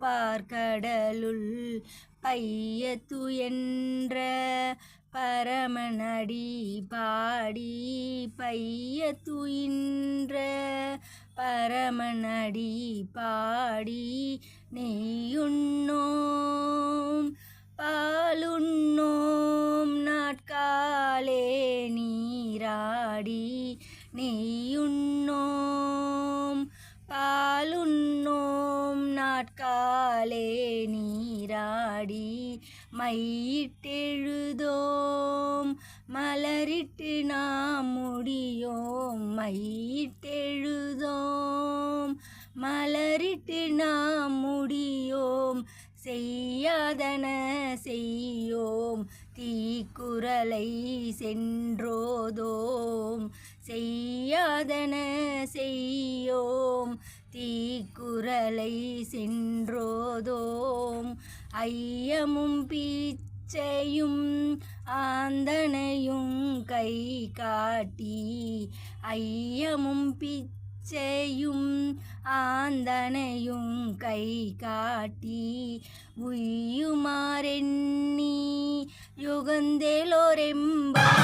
பார்க்கடலுள் பையத்து என்ற பரமனடி பாடி பையத்து இன்ற பரமனடி பாடி நெய்யுண்ணோம் பாலுண்ணோம் நாட்காலே நீராடி நெய்யுண்ணோம் பாலுண்ணோம் நாட்கா நாட்காலே நீராடி மையிட்டெழுதோம் மலரிட்டு நாம் முடியோம். மையிட்டெழுதோம் மலரிட்டு நாம் முடியோம். செய்யாதன செய்யோம். தீக்குறளை சென்றோதோம். செய்யாதன செய்யோம். தீக்குரலை சென்றோதோம். ஐயமும் பீச்சையும் ஆந்தனையும் கை காட்டி ஐயமும் பிச்சையும் ஆந்தனையும் கை காட்டி உய்யுமாறெண்ணி யுகந்தேலோரெம்பா